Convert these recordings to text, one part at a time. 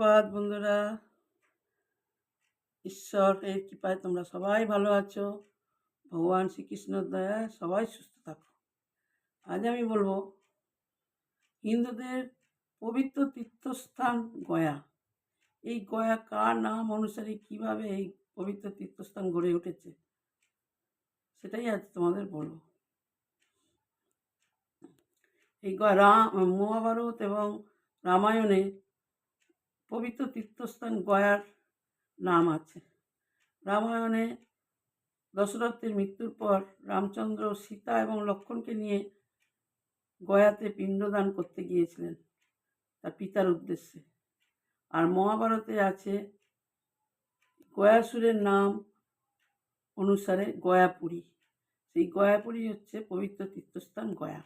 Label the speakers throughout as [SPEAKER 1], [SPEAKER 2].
[SPEAKER 1] সুপ্রভাত বন্ধুরা। ঈশ্বরের কৃপায় তোমরা সবাই ভালো আছো। ভগবান শ্রীকৃষ্ণর দয়ায় সবাই সুস্থ থাকো। আজ আমি বলব, হিন্দুদের পবিত্র তীর্থস্থান গয়া। এই গয়া কার নাম অনুসারে কীভাবে এই পবিত্র তীর্থস্থান গড়ে উঠেছে, সেটাই আজ তোমাদের বলব। এই গয়া রাম মহাভারত এবং রামায়ণে পবিত্র তীর্থস্থান গয়ার নাম আছে। রামায়ণে দশরথের মৃত্যুর পর রামচন্দ্র সীতা এবং লক্ষ্মণকে নিয়ে গয়াতে পিণ্ডদান করতে গিয়েছিলেন তার পিতার উদ্দেশ্যে। আর মহাভারতে আছে গয়াসুরের নাম অনুসারে গয়াপুরী। সেই গয়াপুরী হচ্ছে পবিত্র তীর্থস্থান গয়া।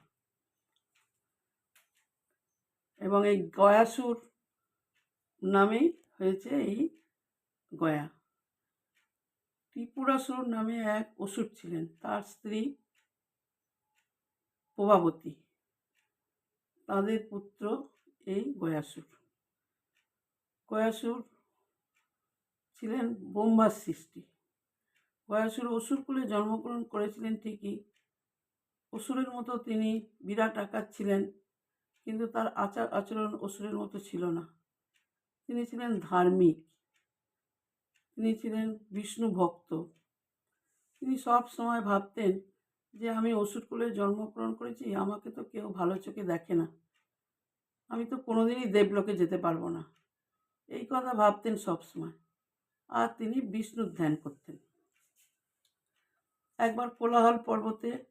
[SPEAKER 1] এবং এই গয়াসুর নামেই হয়েছে এই গয়া। ত্রিপুরাসুর নামে এক অসুর ছিলেন। তার স্ত্রী প্রভাবতী। তাদের পুত্র এই গয়াসুর গয়াসুর ছিলেন বোম্বার সৃষ্টি। গয়াসুর অসুরকুলে জন্মগ্রহণ করেছিলেন ঠিকই। অসুরের মতো তিনি বিরাট আকার ছিলেন, কিন্তু তার আচার আচরণ অসুরের মতো ছিল না। তিনি ছিলেন ধার্মিক। তিনি ছিলেন বিষ্ণু ভক্ত। তিনি সব সময় ভাবতেন যে, আমি অসুরকুলে জন্মগ্রহণ করেছি, আমাকে তো কেউ ভালো চোখে দেখে না। আমি তো কোনোদিনই দেবলোকে যেতে পারব না। এই কথা ভাবতেন সব সময়। আর তিনি বিষ্ণুর ধ্যান করতেন। একবার কোলাহল পর্বতে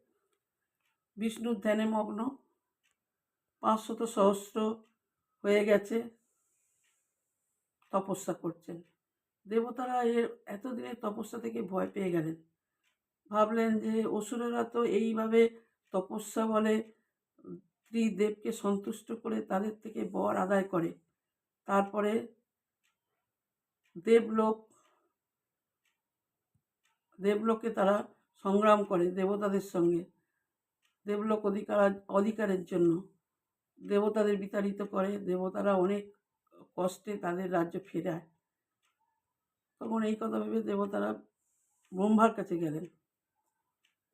[SPEAKER 1] বিষ্ণুর ধ্যানে মগ্ন। পাঁচশত সহস্র হয়ে গেছে। তপস্যা করছেন। দেবতারা এর এতদিনের তপস্যা থেকে ভয় পেয়ে গেলেন। ভাবলেন যে অসুরেরা তো এইভাবে তপস্যা বলে ত্রিদেবকে সন্তুষ্ট করে তাদের থেকে বর আদায় করে। তারপরে দেবলোক দেবলোকে তারা সংগ্রাম করে দেবতাদের সঙ্গে। দেবলোক অধিকার, অধিকারের জন্য দেবতাদের বিতাড়িত করে। দেবতারা অনেক কষ্টে তাদের রাজ্য ফেরায় তখন এই কথা ভেবে দেবতারা ব্রহ্মার কাছে গেলেন।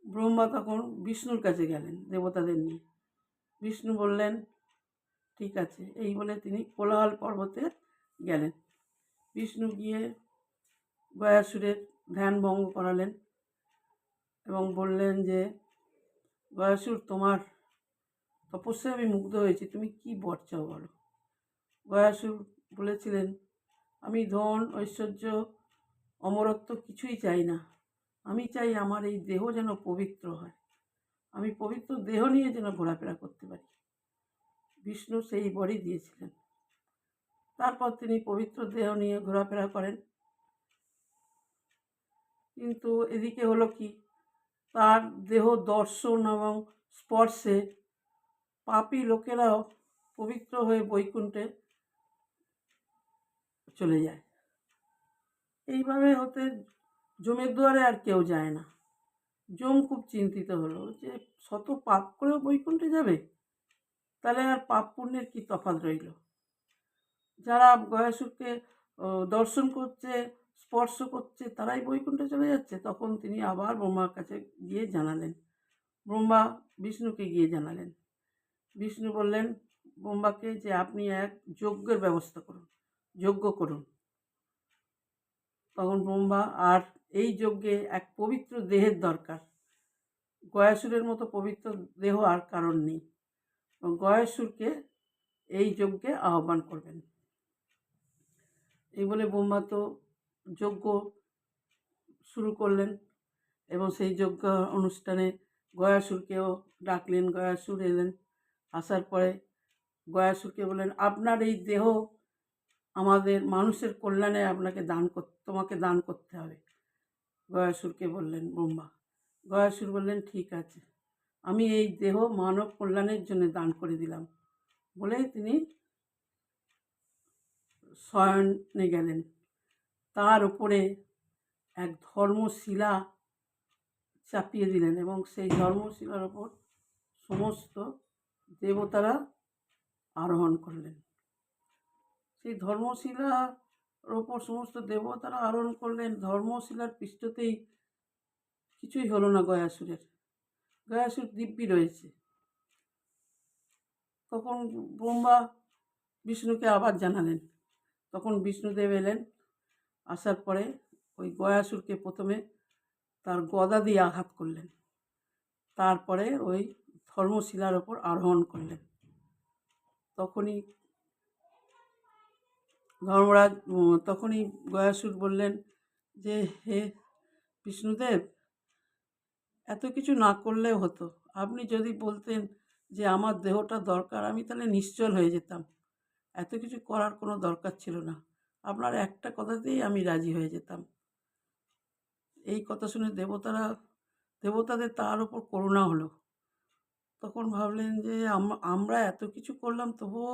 [SPEAKER 1] ব্রহ্মা তখন বিষ্ণুর কাছে গেলেন দেবতাদের নিয়ে। বিষ্ণু বললেন, ঠিক আছে। এই বলে তিনি কোলাহল পর্বতে গেলেন। বিষ্ণু গিয়ে গয়াসুরের ধ্যান ভঙ্গ করালেন এবং বললেন যে, গয়াসুর, তোমার তপস্যায় আমি মুগ্ধ হয়েছি। তুমি কি বর চাও বলো? গয়াসুর বলেছিলেন, আমি ধন, ঐশ্বর্য, অমরত্ব কিছুই চাই না। আমি চাই আমার এই দেহ যেন পবিত্র হয়। আমি পবিত্র দেহ নিয়ে যেন ঘোরাফেরা করতে পারি। বিষ্ণু সেই বরই দিয়েছিলেন। তারপর তিনি পবিত্র দেহ নিয়ে ঘোরাফেরা করেন। কিন্তু এদিকে হলো কি? তার দেহ দর্শন এবং স্পর্শে পাপি লোকেরাও পবিত্র হয়ে বৈকুণ্ঠে চলে যায়। এইভাবে হতে জমের দুয়ারে আর কেউ যায় না। জম খুব চিন্তিত হলো যে শত পাপ করেও বৈকুণ্ঠে যাবে? তাহলে আর পাপ পুণ্যের কী তফাৎ রইল? যারা গয়াসুরকে দর্শন করছে, স্পর্শ করছে, তারাই বৈকুণ্ঠে চলে যাচ্ছে। তখন তিনি আবার ব্রহ্মার কাছে গিয়ে জানালেন। ব্রহ্মা বিষ্ণুকে গিয়ে জানালেন। বিষ্ণু বললেন, ব্রহ্মাকে যে আপনি এক যজ্ঞের ব্যবস্থা করুন। যজ্ঞ করুন। তখন ব্রহ্মা, আর এই যজ্ঞে এক পবিত্র দেহের দরকার। গয়াসুরের মতো পবিত্র দেহ আর কারণ নেই। গয়াসুরকে এই যজ্ঞে আহ্বান করবেন। এই বলে ব্রহ্মা তো যজ্ঞ শুরু করলেন এবং সেই যজ্ঞ অনুষ্ঠানে গয়াসুরকেও ডাকলেন। গয়াসুর এলেন। আসার পরে গয়াসুরকে বললেন, আপনার এই দেহ আমাদের মানুষের কল্যাণে আপনাকে দান তোমাকে দান করতে হবে। গয়াসুরকে বললেন ব্রহ্মা গয়াসুর বললেন, ঠিক আছে। আমি এই দেহ মানব কল্যাণের জন্য দান করে দিলাম। বলেই তিনি শয়নে গেলেন। তার উপরে এক ধর্মশিলা চাপিয়ে দিলেন এবং সেই ধর্মশিলার ওপর সমস্ত দেবতারা আরোহণ করলেন। সেই ধর্মশিলার ওপর সমস্ত দেবতারা আরোহণ করলেন। ধর্মশিলার পৃষ্ঠতেই কিছুই হলো না গয়াসুরের। গয়াসুর দিব্যি রয়েছে। তখন ব্রহ্মা বিষ্ণুকে আবার জানালেন। তখন বিষ্ণুদেব এলেন। আসার পরে ওই গয়াসুরকে প্রথমে তার গদা দিয়ে আঘাত করলেন। তারপরে ওই ধর্মশিলার ওপর আরোহণ করলেন। তখনই ধর্মরাজ তখনই গয়াসুর বললেন যে, হে বিষ্ণুদেব, এত কিছু না করলেও হতো। আপনি যদি বলতেন যে, আমার দেহটা দরকার, আমি তাহলে নিশ্চল হয়ে যেতাম। এত কিছু করার কোনো দরকার ছিল না। আপনার একটা কথাতেই আমি রাজি হয়ে যেতাম। এই কথা শুনে দেবতারা, দেবতাদের তার ওপর করুণা হলো। তখন ভাবলেন যে আমরা এত কিছু করলাম, তবুও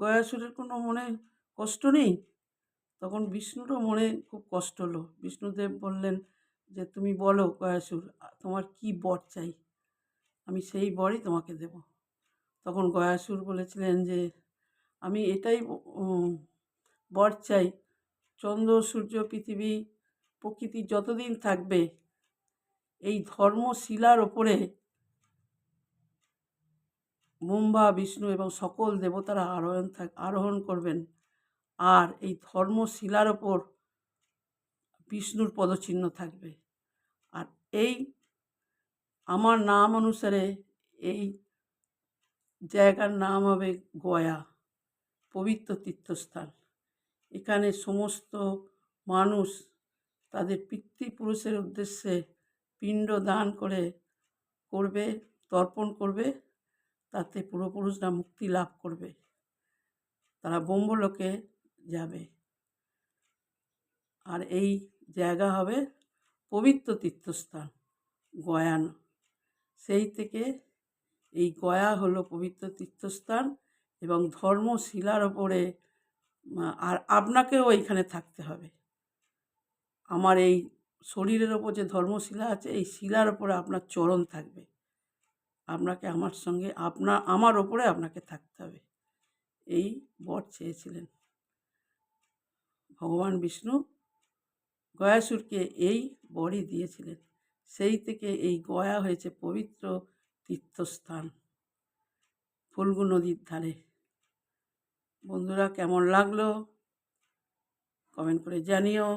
[SPEAKER 1] গয়াসুরের কোনো মনে কষ্ট নেই? তখন বিষ্ণুরও মনে খুব কষ্ট হলো। বিষ্ণুদেব বললেন যে, তুমি বলো গয়াসুর তোমার কি বর চাই? আমি সেই বরই তোমাকে দেব। তখন গয়াসুর বলেছিলেন যে, আমি এটাই বর চাই। চন্দ্র, সূর্য, পৃথিবী, প্রকৃতি যতদিন থাকবে, এই ধর্মশিলার ওপরে ব্রহ্মা বিষ্ণু এবং সকল দেবতারা আরোহণ থাক, আরোহণ করবেন। আর এই ধর্মশিলার ওপর বিষ্ণুর পদচিহ্ন থাকবে। আর এই আমার নাম অনুসারে এই জায়গার নাম হবে গয়া, পবিত্র তীর্থস্থান। এখানে সমস্ত মানুষ তাদের পিতৃপুরুষের উদ্দেশ্যে পিণ্ড দান করে, করবে, তর্পণ করবে, তাতে পূর্বপুরুষরা মুক্তি লাভ করবে। তারা ব্রহ্মলোকে যাবে। আর এই জায়গা হবে পবিত্র তীর্থস্থান, গয়ান। সেই থেকে এই গয়া হলো পবিত্র তীর্থস্থান এবং ধর্মশিলার ওপরে আর আপনাকেও এইখানে থাকতে হবে। আমার এই শরীরের ওপর যে ধর্মশিলা আছে, এই শিলার ওপরে আপনার চরণ থাকবে। আপনাকে আমার সঙ্গে আপনার আমার ওপরে আপনাকে থাকতে হবে। এই বর চেয়েছিলেন। ভগবান বিষ্ণু গয়াসুরকে এই বড়ি দিয়েছিলেন। সেই থেকে এই গয়া হয়েছে পবিত্র তীর্থস্থান, ফুলগু নদীর ধারে। বন্ধুরা, কেমন লাগল? কমেন্ট করে জানিও।